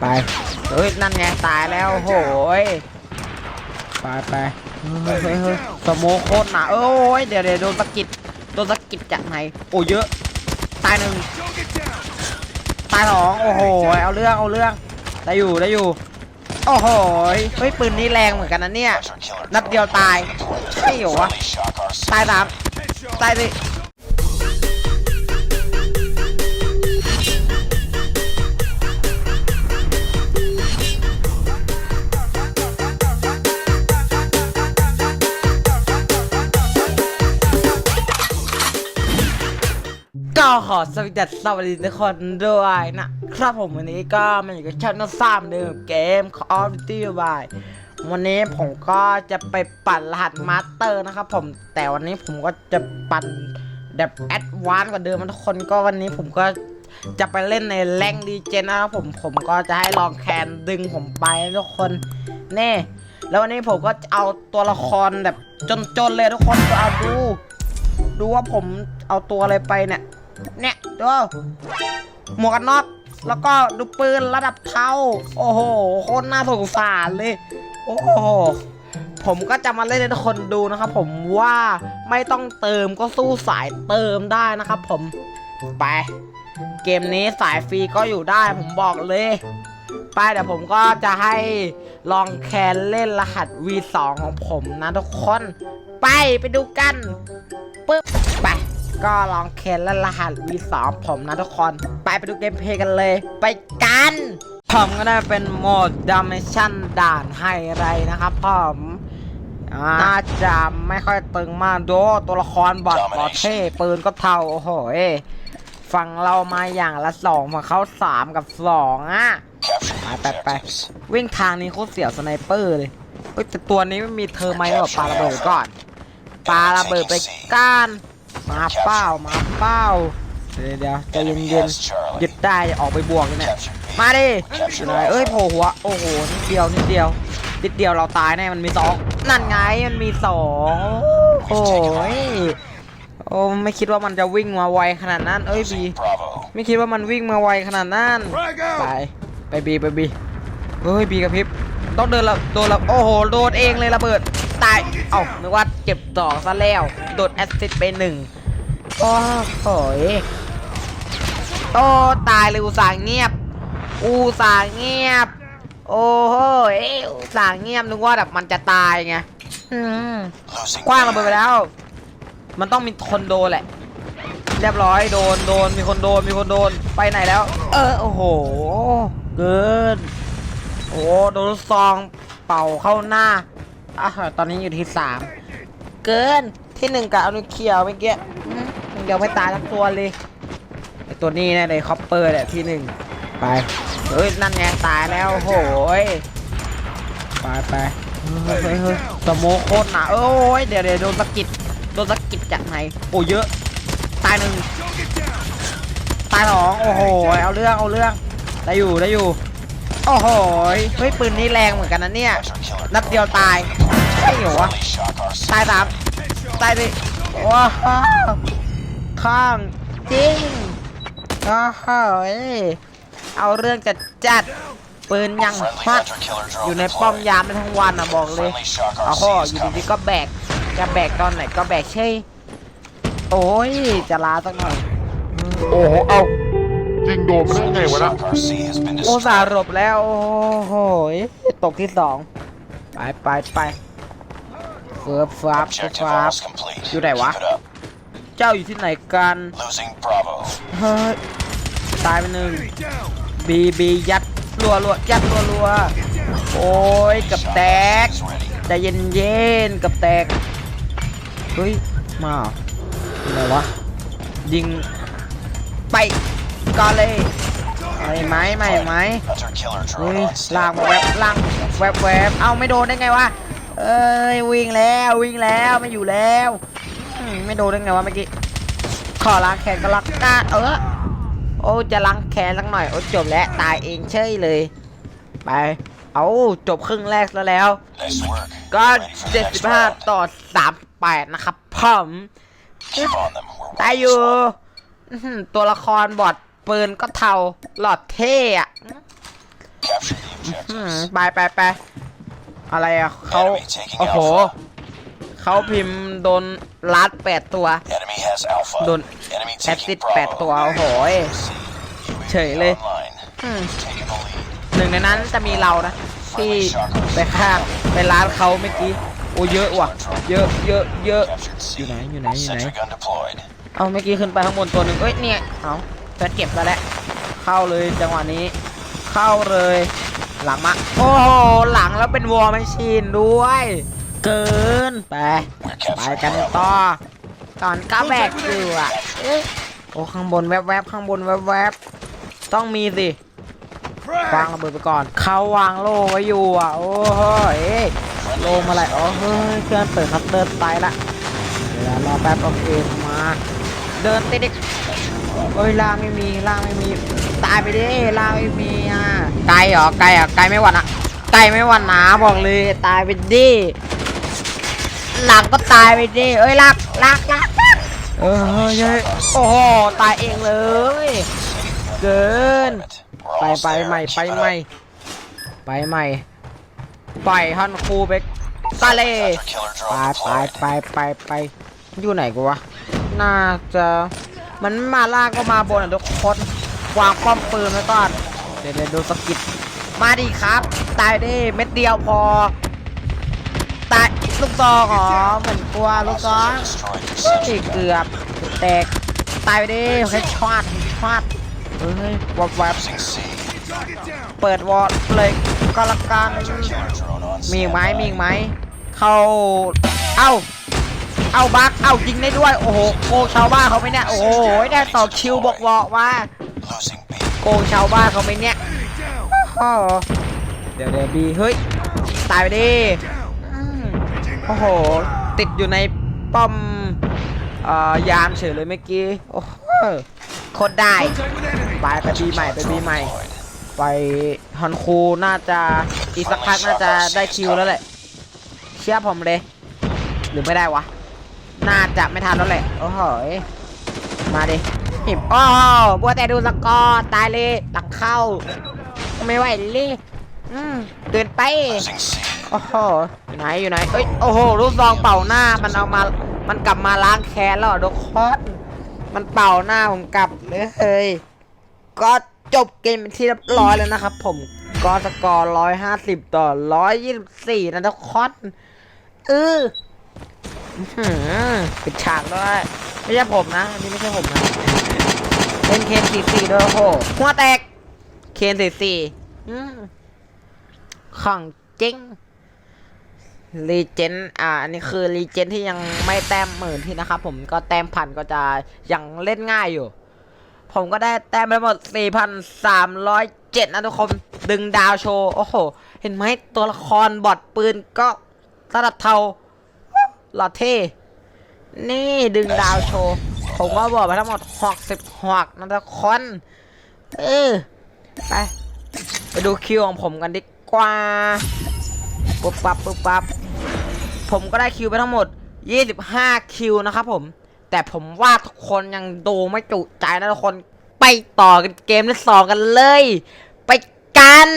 ไปเฮ้ยนั่นไงตายแล้วโหยไปไปเฮ้ยเฮ้ยเฮ้ยสโมคโคตรหนาโอ้ยเดี๋ยวเดี๋ยวโดนสะกิดโดนสะกิดจากไหนโอ้เยอะ ตายหนึ่งตายสองโอ้โหเอาเรื่องเอาเรื่องได้อยู่ได้อยู่โอ้โหเฮ้ยปืนนี้แรงเหมือนกันนะเนี่ยนัดเดียวตายใช่เหรอวะตายสามตายสิ ขอสวัสดีสวัสดีทุกคนด้วยนะครับผมวันนี้ก็มาอยู่กับช่องน้องซ้ำเดิมเกม Call of Duty Mobile วันนี้ผมก็จะไปปั่นรหัสมาสเตอร์นะครับผมแต่วันนี้ผมก็จะปั่นแบบแอดวานซ์กว่าเดิมทุกคนก็วันนี้ผมก็จะไปเล่นในแรงดีเจนนะครับผมผมก็จะให้ลองแคนดึงผมไปทุกคนแน่แล้ววันนี้ผมก็จะเอาตัวละครแบบจนๆเลยทุกคนเอาดู ดูว่าผมเอาตัวอะไรไปเนี่ย เนี่ยดูหมวกกันน็อกแล้วก็ดูปืนระดับเทาโอ้โหโคตรน่าสงสารเลย โอ้โหผมก็จะมาเล่นให้ทุกคนดูนะครับผมว่าไม่ต้องเติมก็สู้สายเติมได้นะครับผมไป เกมนี้สายฟรีก็อยู่ได้ผมบอกเลย ไปเดี๋ยวผมก็จะให้ลองแคนเล่นรหัส V2 ของผมนะทุกคน ไปไปดูกันปึ๊บไป ก็ลองเคนเล่นรหัส V2 ผมนะทุกคน ไปไปดูเกมเพลย์กันเลย ไปกัน ผมก็ได้เป็นโหมดดัมเมชั่นด่านไฮไรนะครับผมอาน่าจะไม่ค่อยตึงมากดูตัวละครบอดบอเท่ปืนก็เท่า โอ้โหฝั่งเรามาอย่างละสองฝั่งเขาสามกับสองอะไปไปไปวิ่งทางนี้โคตรเสียวสไนเปอร์เลยแต่ตัวนี้ไม่มีเธอไหมแบบปาระเบิดก่อนปาระเบิดไปก้าน มาเป้ามาเป้าเดี๋ยวเดี๋ยวใจเย็นเย็นๆหยุดได้ออกไปบวกเลยเนี่ยมาดิอยู่ไหนเอ้ยโผล่หัวโอ้โหนิดเดียวนิดเดียวนิดเดียวเราตายแน่มันมีสองนั่นไงมันมีสองโอ้ยโอ้ไม่คิดว่ามันจะวิ่งมาไวขนาดนั้น เอ้ยบีไม่คิดว่ามันวิ่งมาไวขนาดนั้นไปไปบีไปบีเฮ้ยบีกับพริบต้องเดินละโดนละโอ้โหโดนเองเลยระเบิดตาย เอ้านึกว่าเก็บดอซะแล้ว โดนแอสซิดไปหนึ่งโอ้โหโอ้ตายเลยอุสาเงียบ อุสาเงียบ โอ้โหยอุสาเงียบนึกว่าแบบมันจะตายไงอืมกว้างระเบิดไปแล้ว มันต้องมีคนโดนแหละ เรียบร้อยโดนโดนมีคนโดนมีคนโดนไปไหนแล้ว เออโอ้โหเกินโอ้โดนซองเป่าเข้าหน้า อะตอนนี้อยู่ที่สามเกินที่หนึ่งกับอนุเคียวเมื่อกี้เดี๋ยวไม่ตายทั้งตัวเลยไอตัวนี้แน่เลยคอปเปอร์แหละที่หนึ่งไปเฮ้ยนั่นไงตายแล้วโหยไปไปเฮ้ยเฮ้ยสโมโคตรหนาโอ้ยเดี๋ยวเดี๋ยวโดนสะกิดโดนสะกิดจากไหนโอ้เยอะ ตายหนึ่งตายสองโอ้โหเอาเรื่องเอาเรื่องได้อยู่ได้อยู่ โอ้โหเฮ้ยปืนนี้แรงเหมือนกันนะเนี่ยนัดเดียวตายใช่เหรอวะตายสามตายสิว้าวข้างจริงโอ้โหเอาเรื่องจัดจัดปืนยังฮอตอยู่ในป้อมยามทั้งวันอะบอกเลยโอ้โหอยู่ดีๆก็แบกจะแบกตอนไหนก็แบกใช่โอ้ยจะลาสักหน่อยโอ้โหเอา ยิงโดนมันได้ไงวะนะโอสาห์หลบแล้ว โอ้โหยตกที่สองไปไปไปเฟิร์ฟฟ้าบเฟิร์ฟฟ้าอยู่ไหนวะเจ้าอยู่ที่ไหนกัน Losing Bravo. เฮ้ยตายไปหนึ่งบีบียัดรัวรัวยัดรัวรัวโอ้ยเกับแตก Is ready. ใจเย็นเย็นๆกับแตก เฮ้ย มาเหรออยู่ไหนวะ ยิง ไป ก่อนเลยไม่ไหมไม่ไหมอุ้ยล่างแวบล่างแวบแวบเอ้าไม่โดนได้ไงวะเอ้ยวิ่งแล้ววิ่งแล้วไม่อยู่แล้วไม่โดนได้ไงวะเมื่อกี้ขอล้างแขนก็ล้างกาเออโอ้จะล้างแขนสักหน่อยโอ้จบแล้วตายเองเฉยเลยไปเอาจบครึ่งแรกแล้วแล้ว ก็ 75 ต่อ 38 นะครับผม Keep on them. We're ได้อยู่ ตัวละครบอด ปืนก็เทาหลอดเท่อะ one. อืม objectives. ไปไปไปอะไรอะเขาโอ้โหเขาพิมพ์โดนลัดแปดตัว Enemy has Alpha. โดน Enemy แอดซิด taking แปด Bravo. ตัว โอ้โหย UAV เฉยเลย online. อืม Taking the lead. หนึ่งในนั้นจะมีเรานะ ที่ไปฆ่าไปร้านเขาเมื่อกี้ โอ้เยอะว่ะ เยอะเยอะเยอะ Captured C. อยู่ไหนอยู่ไหนอยู่ไหน Sentry gun deployed. เอาเมื่อกี้ขึ้นไปข้างบนตัวหนึ่งเอ้ยเนี่ย เอา แฟนเก็บแล้วแหละ เข้าเลยจังหวะนี้ เข้าเลย หลังมา โอ้โห หลังแล้วเป็นวอร์แมชชีนด้วย เกินไป ไปกันต่อ ตอนก้าแบกอยู่อะ เอ๊ะ โอ้ข้างบนแวบๆ ข้างบนแวบๆ ต้องมีสิวางระเบิดไปก่อน เขาวางโล่ไว้อยู่อะ โอ้โหเอ้ยโล่มาอะไรอ๋อเฮ้ยเพื่อนเปิดคัตเตอร์ไปละเดี๋ยวรอแป๊บโอเคมา เดินติดดิ โอ้ยล่างไม่มีล่างไม่มี ตายไปดิล่างไม่มีอะไกลเหรอไกลอะไกลไม่หวั่นอะไกลไม่หวั่นหนาบอกเลยตายไปดิหลังก็ตายไปดิเอ้ยลากลากลากเออเฮ้ยโอ้โหตายเองเลย เกิน ไปไปใหม่ไปใหม่ไปใหม่ปล่อยฮันคูไปตาเล่ไปไปไปไปไปอยู่ไหนกูวะน่าจะ มันมาล่างก็มาบนอะทุกคนวางป้อมปืนไว้ก่อนเดี๋ยวเดี๋ยวดูสกิดมาดิครับ ตายดิเม็ดเดียวพอ ตายลูกซองเหรอเหมือนกลัวลูกซองเกือบแตกตายไปดิเฮ้ยช็อตช็อตเฮ้ยวับวับเปิดวอร์ดเลยก็ละกันมีไหมมีไหมเข้าเอ้า เอาบักเอายิงได้ด้วย โอ้โหโกงชาวบ้านเขาไหมเนี่ย โอ้โหได้ต่อคิวบอกบอกว่าโกงชาวบ้านเขาไหมเนี่ยเดี๋ยวเดี๋ยวบีเฮ้ยตายไปดิโอ้โห ติดอยู่ในป้อมอ่อยามเฉยเลยเมื่อกี้ โอ้โหโคตรได้ ไปไปบีใหม่ไปบีใหม่ ไปฮอนคูน่าจะอีกสักพักน่าจะได้คิวแล้วแหละ เชื่อผมเลย หรือไม่ได้วะ น่าจะไม่ทันแล้วแหละ โอ้โหมาดิหิบอ้โหบัวแต่ดูสกอร์ตายเลยหลังเข้า ไม่ไหวเลยอืมเดินไป โอ้โหอยู่ไหนอยู่ไหนเอ้ยโอ้โหลูกซองเป่าหน้ามันเอามา มันกลับมาล้างแค้นแล้วอะทุกคนมันเป่าหน้าผมกลับเลยเฮ้ยก็จบเกมเป็นที่เรียบร้อยแล้วนะครับ ผมก็สกอร์ร้อยห้าสิบต่อร้อยยี่สิบสี่นะทุกคนเอออื้อหือ ปิดฉากด้วย ไม่ใช่ผมนะ อันนี้ไม่ใช่ผมนะ เป็นเคนสี่สี่ด้วยโอ้โห หัวแตก เคนสี่สี่ของจริงรีเจนอ่า อันนี้คือรีเจนที่ยังไม่แต้มหมื่นที่นะครับผมก็แต้มพันก็จะยังเล่นง่ายอยู่ ผมก็ได้แต้มไปหมด 4,307 นะทุกคน ดึงดาวโชว์ โอ้โห เห็นไหมตัวละครบอดปืนก็ระดับเทา หล่อเท่นี่ดึงดาวโชว์ ผมก็บอกไปทั้งหมด66นะทุกคนเออไป ไปดูคิวของผมกันดีกว่าปุ๊บปั๊บปุ๊บปั๊บผมก็ได้คิวไปทั้งหมด 25 คิวนะครับผม แต่ผมว่าทุกคนยังดูไม่จุใจนะทุกคน ไปต่อกันเกมที่สองกันเลย ไปกัน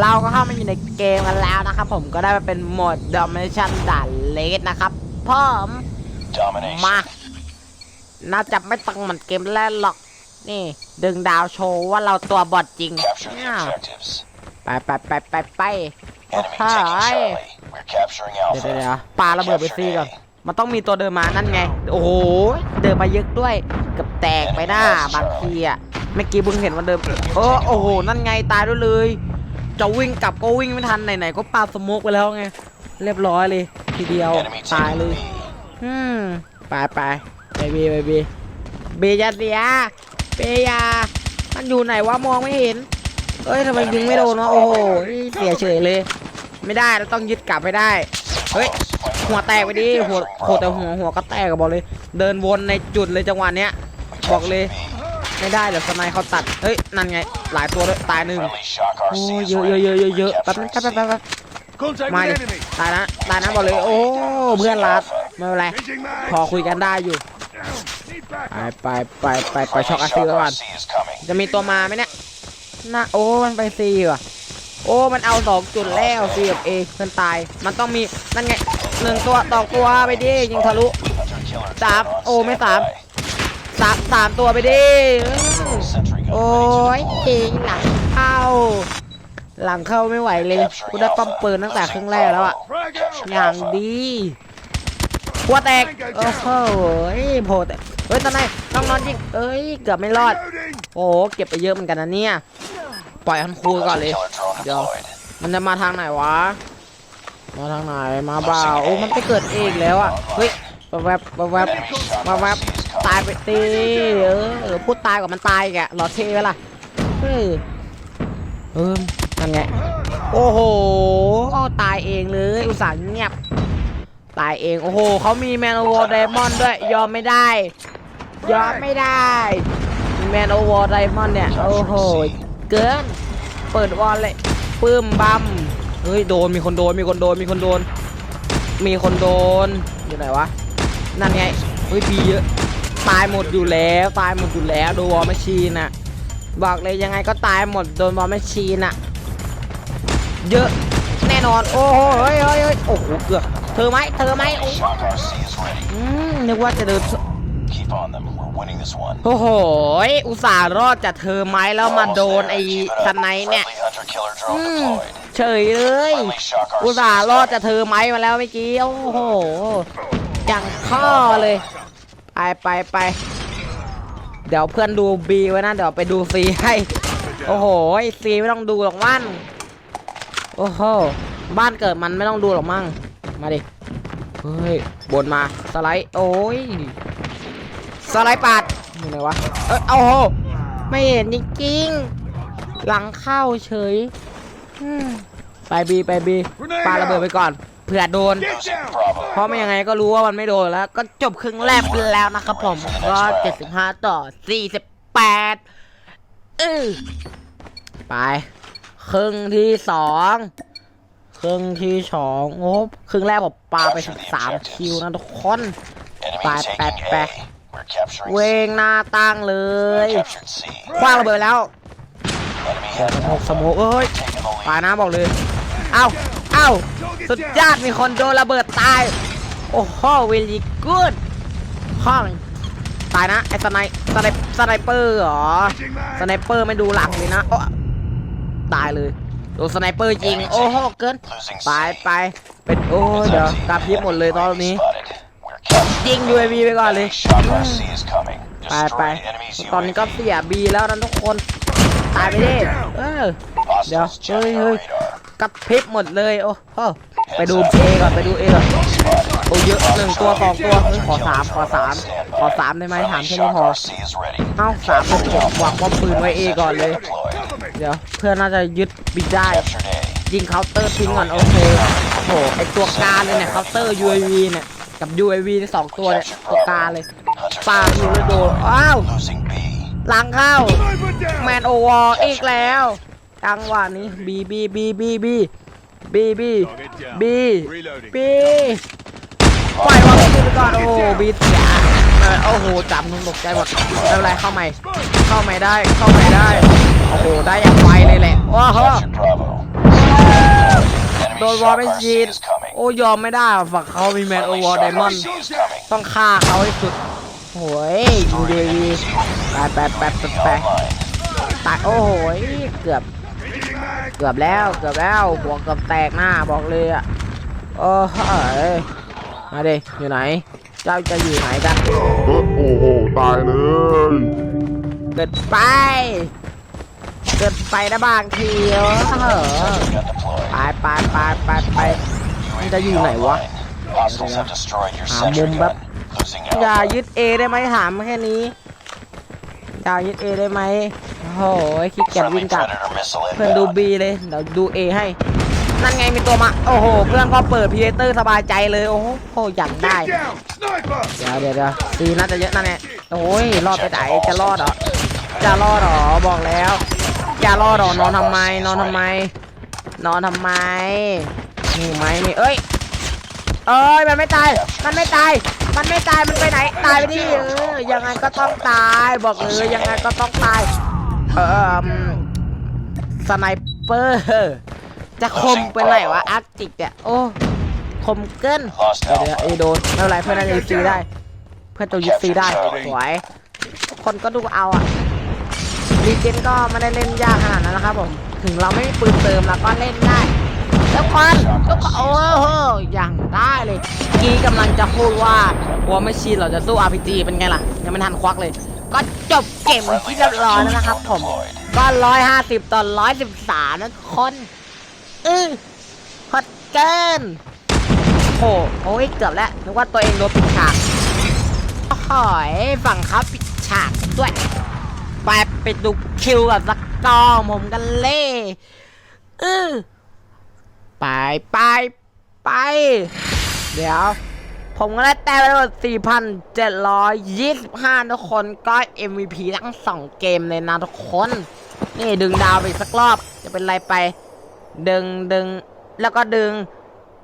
เราก็เข้ามาอยู่ในเกมกันแล้วนะครับผมก็ได้มาเป็นโหมด Domination ด่านเลสนะครับพร้อม Domination. มาน่าจะไม่ต้องเหมือนเกมแรกหรอก นี่ ดึงดาวโชว์ว่าเราตัวบอดจริง Capture the เนี่ย objectives. ไปไปไปไปไปโอ้ Enemy โห taking Charlie. We're capturing เดี๋ยวเดี๋ยวเดี๋ยว Alpha. ปาระเบิดไปซีก่อนมันต้องมีตัวเดินมานั่นไง โอ้โห เดินมาเยอะด้วยเกับแตกไปหน้าบางทีอะเมื่อกี้เพิ่งเห็นมันเดินเออโอ้โห นั่นไงตายด้วยเลย จะวิ่งกลับก็วิ่งไม่ทันไหนๆก็ปาสโมกไปแล้วไงเรียบร้อยเลย ทีเดียว Enemy ตาย taking เล the ย lead. อืมไปไปไปบีไปบีบีจะเสียเบียามันอยู่ไหนวะมองไม่เห็นเอ้ยทำไมยิงไม่โดนวะโอ้โหเสียเฉยเลย ไม่ได้เราต้องยึดกลับให้ได้เฮ้ยหัวแตกไปดิหัวโหแต่หัวหัวก็แตกกับบอกเลย เดินวนในจุดเลยจังหวะเนี้ย We Bọc captured lì. B. ไม่ได้เดี๋ยวสไนเขาตัด เฮ้ย นั่นไง หลายตัวด้วยตายหนึ่ง Friendly shock โอ้ RC ย is เยอะเยอะ ready. เยอะเยอะเยอะ We're แป๊บนึงแป๊บ capturing แป๊บแป๊บ C. แป๊บมาดิตายนะตายนะบอกเลย โอ้ เพื่อนรัดไม่เป็นไร พอคุยกันได้อยู่ ไปไปไปไปไปช็อกอา Friendly ซิล shock ก่อน RC is coming. จะมีตัวมาไหมเนี่ยน่าโอ้ มันไปซีว่ะ โอ้ มันเอาสองจุดแล้วซีกับเอเพื่อนตาย มันต้องมี นั่นไงหนึ่งตัวสองตัวไปดิยิงทะลุ Hunter killer Stop. drone on Oh, may stop. standby. สามสามตัวไปดิเออ Sentry gun โอ้ ready ย to จริ deploy. งหลังเข้า หลังเข้าไม่ไหวเลยกูได้ป้อมปืนตั้งแต่ครึ่งแรกแล้วอะ Capturing อย่าง Alpha. ดีหัวแตกโอ้โหโผล่แต่เฮ้ยตอนไหนต้องนอนยิงเอ้ยเกือบไม่รอด โอ้โหเก็บไปเยอะเหมือนกันนะเนี่ยปล่อยคันคูก่อนเลย Killer drone Yo. deployed. มันจะมาทางไหนวะมาทางไหนมาเปล่าโอ้มันไปเกิดเองแล้วอะเฮ้ยแวบแวบแวบ Enemy shot แวบแวบ RC is ตาย coming. ไปตีเออเออพูดตายกว่ามันตายอีกอะหลอดเท่ไหมล่ะเออเออนั่นไงโอ้โหตายเองเลยอุตส่าห์เงียบตายเองโอ้โหเขามีแมนโอวอร์ไดมอนด์ด้วยยอมไม่ได้ยอมไม่ได้แมนโอวอร์ไดมอนด์เนี่ยโอ้โหเกินเปิดวอลเลยปื้มบัมเฮ้ยโดนมีคนโดนมีคนโดนมีคนโดน มีคนโดนอยู่ไหนวะนั่นไงเฮ้ยปีเยอะ ตายหมดอยู่แล้วตายหมดอยู่แล้วโดนวอลแมชชีนอะบอกเลยยังไงก็ตายหมดโดนวอลแมชชีนอะเยอะแน่นอนโอ้โหเฮ้ยเฮ้ยเฮ้ยโอ้โหเกือบเธอไหมเธอไหมโอ้ Shock RC is ready. อืมนึกว่าจะเดิน Keep on them. We're winning this one. โอ้โหอุตส่าห์รอดจากเธอไหมแล้วมาโดนไอ้สไนป์เนี่ย Friendly hunter killer อื drone ม deployed. เฉยเลย Friendly shock RC อุตส่าห์ is รอด coming. จากเธอไหมมาแล้วเมื่อกี้โอ้โหอย่างข้อเลย ไปไปไปเดี๋ยวเพื่อนดูบีไว้นะเดี๋ยวไปดูซีให้โอ้โหซีไม่ต้องดูหรอกมั่นโอ้โหบ้านเกิดมันไม่ต้องดูหรอกมั่งมาดิเฮ้ยบนมาสไลด์โอ้ยสไลด์ปาดอยู่ไหนวะเอยโอ้โหไม่เห็นจริงๆหลังเข้าเฉยไปบีไปบีปาระเบิดไปก่อน เผื่อโดน เพราะไม่ยังไงก็รู้ว่ามันไม่โดนแล้ว ก็จบครึ่งแรกไปแล้วนะครับผม ก็ 75 ต่อ 48เออไป ครึ่งที่สองครึ่งที่สองโอ้ครึ่งแรกผมปาไป 13 คิวนะทุกคน Enemy Back, taking back, A. back. We're capturing เวงหน้าตั้งเลยคว้างระเบิดแล้วสมกสมกเอ้ยปา lead. นะบอกเลย เอ้า อ้าสุดยอดมีคนโดนระเบิดตาย โอ้โหเวลีกูดห้องตายนะไอ้สไนสไนสไนเปอร์เหรอสไนเปอร์ไม่ดูหลังเลยนะโอ้ตายเลยโดนสไนเปอร์ยิงโอ้โหเกิน Losing ไป C. ไปเป็นโอ้ยเดี๋ยวกราพยิบหมดเลยตอนนี้ Spotted. We're capturing ยิง UAV ไปก่อนเลย Shock RC is coming. ไปไป Destroy enemy's ตอนนี้ก็ UAV. เสียบีแล้วนะทุกคนตายไปดิเออ Hostiles Yeah. jamming Hey, our hey. radar. กระพริบหมดเลยโอ้โหไปดูเอก่อนไปดูเอก่อนโอ้เยอะหนึ่งตัวสองตัวเฮ้ยขอสามขอสามขอสามได้ไหมถามแค่นี้พอเอ้าสามเป็นผมวางป้อมปืนไว้เอก่อนเลย เดี๋ยวเพื่อนน่าจะยึดบิดได้ยิงเคาน์เตอร์ทิ้งก่อนโอเคโอ้โหไอตัวกาเลยเนี่ยเคาน์เตอร์ UAV เนี่ยกับ UAV นี่สองตัวเนี่ยตัวกาเลย Hunter ปา killer อยู่ drone แล้วโดนอ้าวหลังเข้าแมนโอวอลอีกแล้ว จังหวะนี้บีบีบีบีบีบีบีบีบีปล่อยวอลขึ้นไปก่อนโอ้โหบีเสียโอ้โหจับนุ่มตกใจหมดไม่เป็นไรเข้าใหม่ เข้าใหม่ได้เข้าใหม่ได้โอ้โหได้อย่างไวเลยแหละโอ้โหโดนวอลไม่จีนโอ้ยอมไม่ได้ฝั่งเขามีแมนโอวอลไดมอนด์ต้องฆ่าเขาให้สุดโอ้ยยูเดวีแปดแปดแปดแปดแปด Online. ตายโอ้โหเกือบ เกือบแล้วเกือบแล้วหัวเกือบแตกหน้าบอกเลยอะโอ้เฮ้ยมาดิอยู่ไหน เจ้าจะอยู่ไหนกันเออโอ้โหตายเลยเกิดไป เกิดไปนะบางทีเออ Gun deployed. ไปไปไปไปไปมันจะอยู่ไหนวะ Hostiles have destroyed your หา sentry มุมแบบ gun. Losing อย่า Alpha. ยึดเอได้ไหมถามแค่นี้อย่ายึดเอได้ไหม โอ้โหขี้เกียจ Friendly วิ่งกลับ Predator missile เพื่อนดู inbound. บีเลย เดี๋ยวดูเอให้ นั่นไงมีตัวมา โอ้โห เพื่อนก็เปิดพีเตอร์สบายใจเลย โอ้โหโหอยากได้ เดี๋ยวเดี๋ยวเดี๋ยวซีน่าจะเยอะนั่นแหละโอ้ย รอดไปไหนจะรอดเหรอ จะรอดเหรอ บอกแล้ว จะรอดเหรอ นอนทำไม นอนทำไม นอนทำไมนี่ไหมนี่ เอ้ย เอ้ย มันไม่ตาย มันไม่ตาย มันไม่ตาย มันไปไหน ตายไปดิเออยังไงก็ต้องตาย บอกเลยยังไงก็ต้องตาย เออสไนเปอร์ จะคมไปไหนวะอาร์ติกเนี่ยโอ้คมเกินเดี๋ยวเอโดนไม่เป็นไรเพื่อนน่าจะยิงซีได้ เพื่อนตัวยิงซีได้สวยคนก็ดูเอาอะรีเจนก็ไม่ได้เล่นยากขนาดนั้นนะครับผมถึงเราไม่มีปืนเติมเราก็เล่นได้แล้วคนทุก็โอ้โหอย่างได้เลยกีกำลังจะพูดว่าหัวไม่ชีนเราจะสู้ RPG เป็นไงล่ะยังไม่ทันควักเลย ก็จบเกมที่เรียบร้อยแล้วนะครับผม ก็ร้อยห้าสิบต่อร้อยสิบสามนะทุกคนอือฮอตเกินโอ้โหโอ้ยเกือบแล้วนึกว่าตัวเองโดนปิดฉากโอ้โหยฝั่งเขาปิดฉากด้วย ไปไปดูคิวกับสกอร์ผมกันเลยอือไปไปไป เดี๋ยว ผมก็ได้แต้มไปทั้งหมด4,725 ทุกคนก็ MVP ทั้ง 2 เกมเลยนะทุกคน นี่ดึงดาวไปสักรอบจะเป็นไรไป ดึงดึงแล้วก็ดึง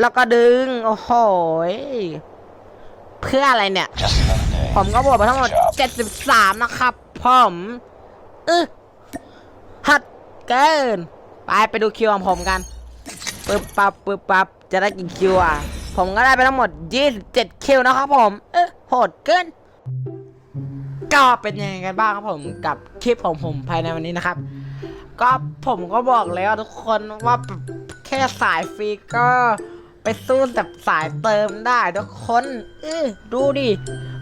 แล้วก็ดึง โอ้โหเพื่ออะไรเนี่ย ผมก็บวกไปทั้งหมด 73 นะครับผมอึฮัดเกิน ไปไปดูคิวของผมกันปึ๊บปั๊บปึ๊บปั๊บจะได้กี่คิวอะ ผมก็ได้ไปทั้งหมด 27 คิวนะครับผมเออโหดเกิน ก็เป็นยังไงกันบ้างครับผมกับคลิปของผมภายในวันนี้นะครับ ก็ผมก็บอกแล้วทุกคนว่าแค่สายฟรีก็ไปสู้แบบสายเติมได้ทุกคนเออดูดิ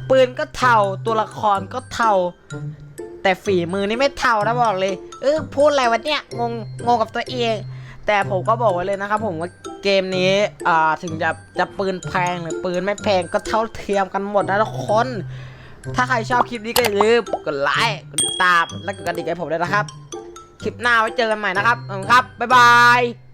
ปืนก็เท่าตัวละครก็เท่า แต่ฝีมือนี่ไม่เท่านะบอกเลย เออพูดอะไรวะเนี่ยงงงงกับตัวเอง แต่ผมก็บอกไว้เลยนะครับผมว่าเกมนี้อ่าถึงจะจะปืนแพงหรือปืนไม่แพงก็เท่าเทียมกันหมดนะทุกคน ถ้าใครชอบคลิปนี้ก็อย่าลืมกดไลค์กดติดตามและกดกระดิ่งให้ผมด้วยนะครับ คลิปหน้าไว้เจอกันใหม่นะครับขอบคุณครับบ๊ายบาย